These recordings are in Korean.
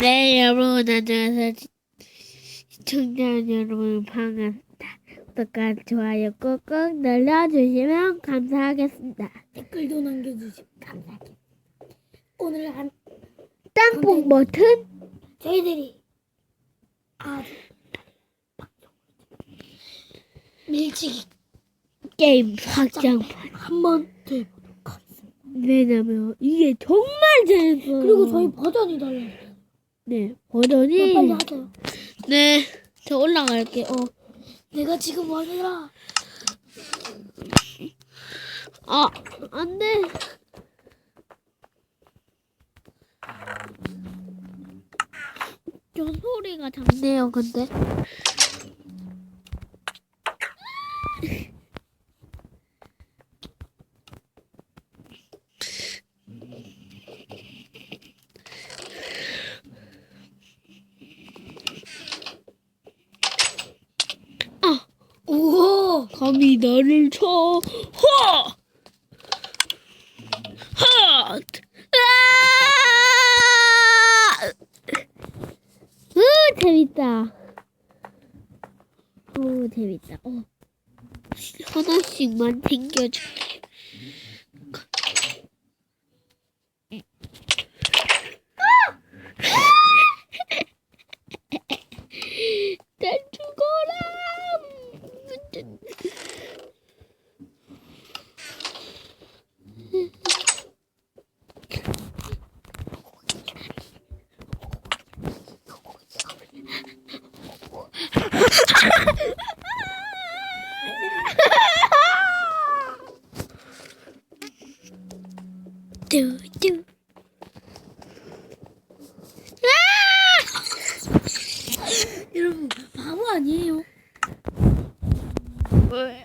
네, 여러분, 안녕하세요. 시청자 여러분, 반갑습니다. 구독과 좋아요 꾹꾹 눌러주시면 감사하겠습니다. 댓글도 남겨주시면 감사하겠습니다. 오늘 한 땅콩 버튼 저희들이 아주 밀치기 게임 확장판. 한번 하겠습니다. 왜냐면 이게 정말 재밌어요. 그리고 저희 버전이 달라요. 네, 버전이. 빨리 하세요. 네, 저 올라갈게요. 어. 내가 지금 와라. 아, 안 돼. 저 소리가 작네요, 근데. 오, 감히 나를 쳐. 허! 하! 아! 으, 재밌다. 오, 재밌다. 어. 하나씩만 챙겨줄게. 난 죽어라! 뚜뚜. 여러분 바보 아니에요? 왜?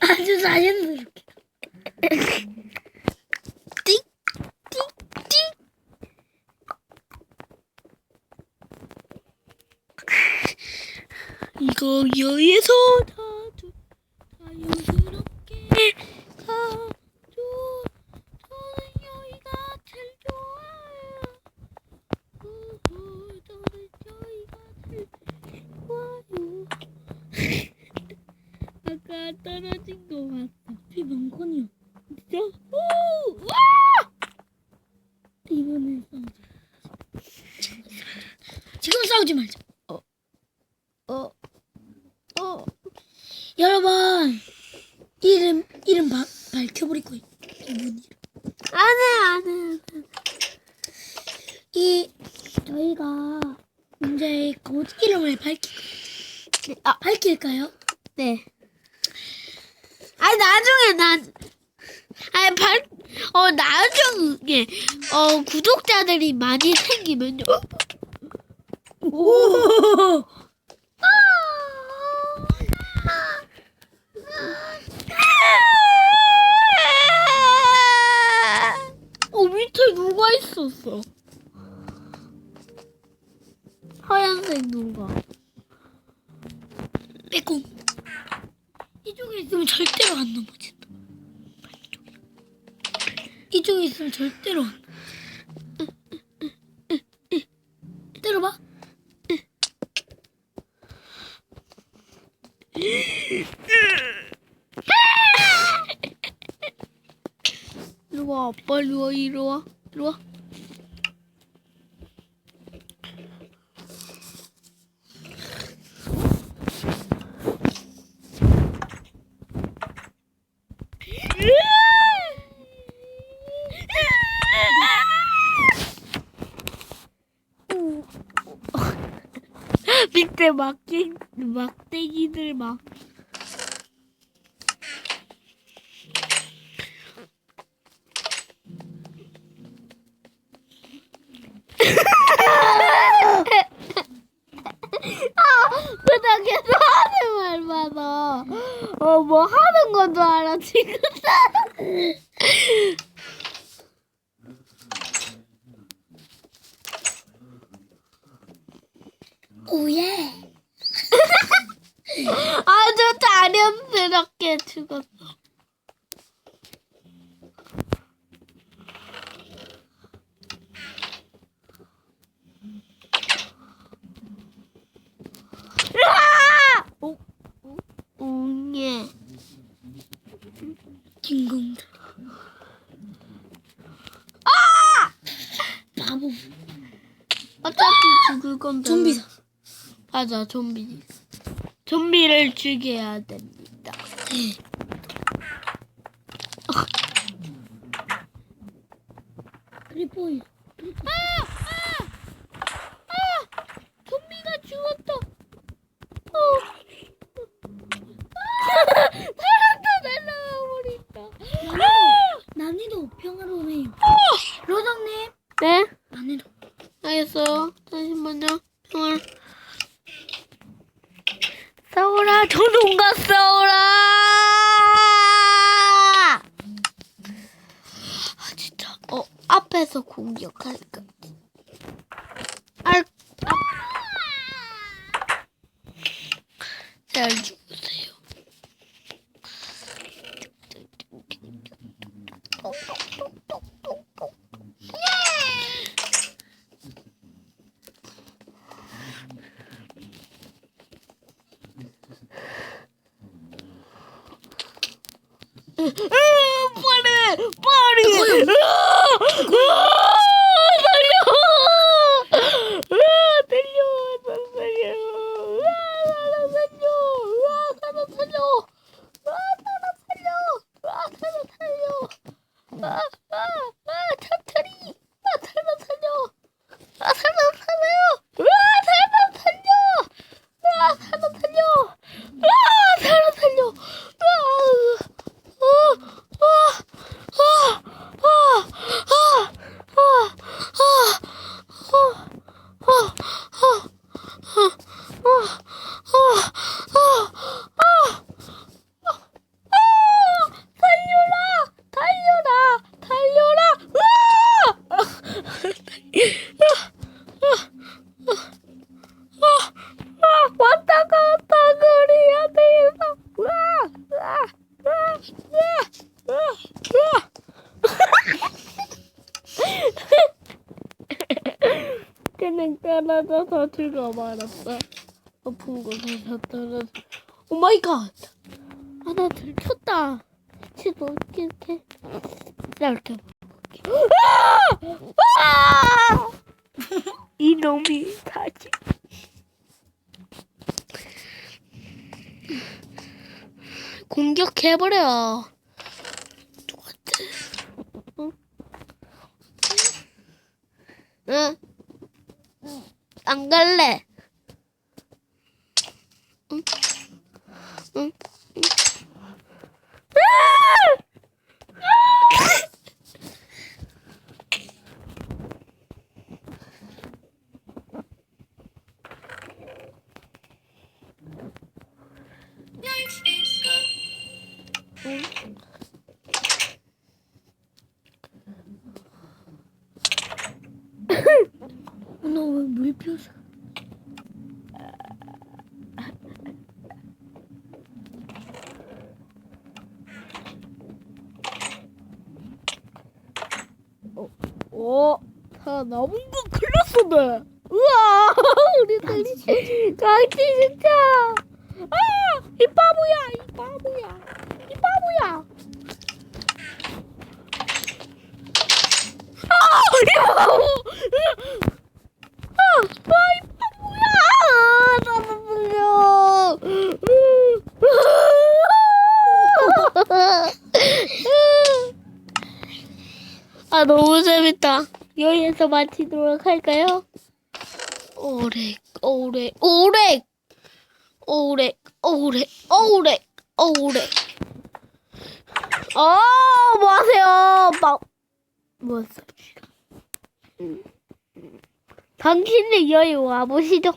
아주 자연스럽게. 이거 여기서 다주 자유스럽게 가죠. 저는 여기가 제일 좋아요. 우후, 저는 여기가 제일 좋아요. 아까 떨어진 거 봤어. 비 많거든요. 진짜? 오! 와! 이번엔 싸우자. 지금 싸우지 말자. 어, 어, 여러분 이름 이름 바, 밝혀버릴 거예요. 이분 이름. 안해, 안해. 이 저희가 이제 곧 이름을 밝힐 네, 아, 밝힐까요? 네. 아니 나중에 난 아니 발, 어 나중에 어 구독자들이 많이 생기면요. 오. 어 밑에 누가 있었어? 하얀색 누가? 빼꼼. 이쪽에 있으면 절대로 안 넘어진다. 이쪽에. 있으면 절대로 안. 때려봐. 와 아빠 와 이리 와 이리 와. 밑에 막대 막대기들 막. 바닥에서 하는 말 많아. 어, 뭐 하는 건 줄 알아, 지금. 오예. 아주 자연스럽게 죽었어. 으아! 오, 오, 오, 예. 딩동댕. 아! 바보. 어차피 죽을 건데. 좀비사. 맞아, 좀비. 좀비를 죽여야 됩니다. 네. 크리포이. 좀비가 죽었다. 어. 사람도 날라와 버린다. 난이도 평화로우네요. 로장님. 네? 난이도. 알겠어요. 잠시만요. 형을. 싸워라, 조종과 싸워라! 아, 진짜. 어, 앞에서 공격할까? 알, 아. 잘 죽으세요. 빨리! 빨리! す。 떨어져서 죽어버렸어. 높은 곳에서 떨어져. 오 마이 갓! 아, 나 들켰다. 지도 이렇게. 이렇게. 아! 아! 이놈이 다시. 공격해버려. 응? 응? 안 갈래. 응? 응? 응? 너 왜 물표사? 어, 다 남은 거 클났었네. 우와, 우리들 강치 진짜. 아, 이 바보야, 이 바보야, 이 바보야. 아, 이 바보. 아, 아, 이 바보야. 나도 불려. 아 너무 재밌다. 여기에서 마치도록 할까요? 오래 오래 오래 오래 오래 오래 오래 어 뭐하세요? 막 뭐였어? 음. 당신은 여기 와보시죠.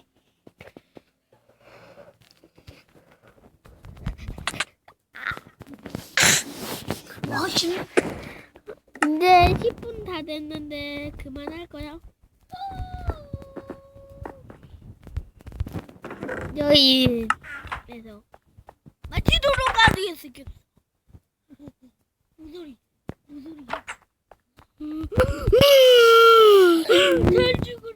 진 이제 10분 다 됐는데 그만할 거야. 저희에서 마치도록 하겠습니다. 무소리, 무소리. 잘 죽어라.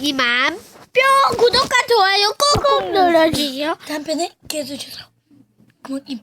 이만 뿅 구독과 좋아요 꾹꾹 눌러주시오. 다음 편에 계속 주세요. 그만 임.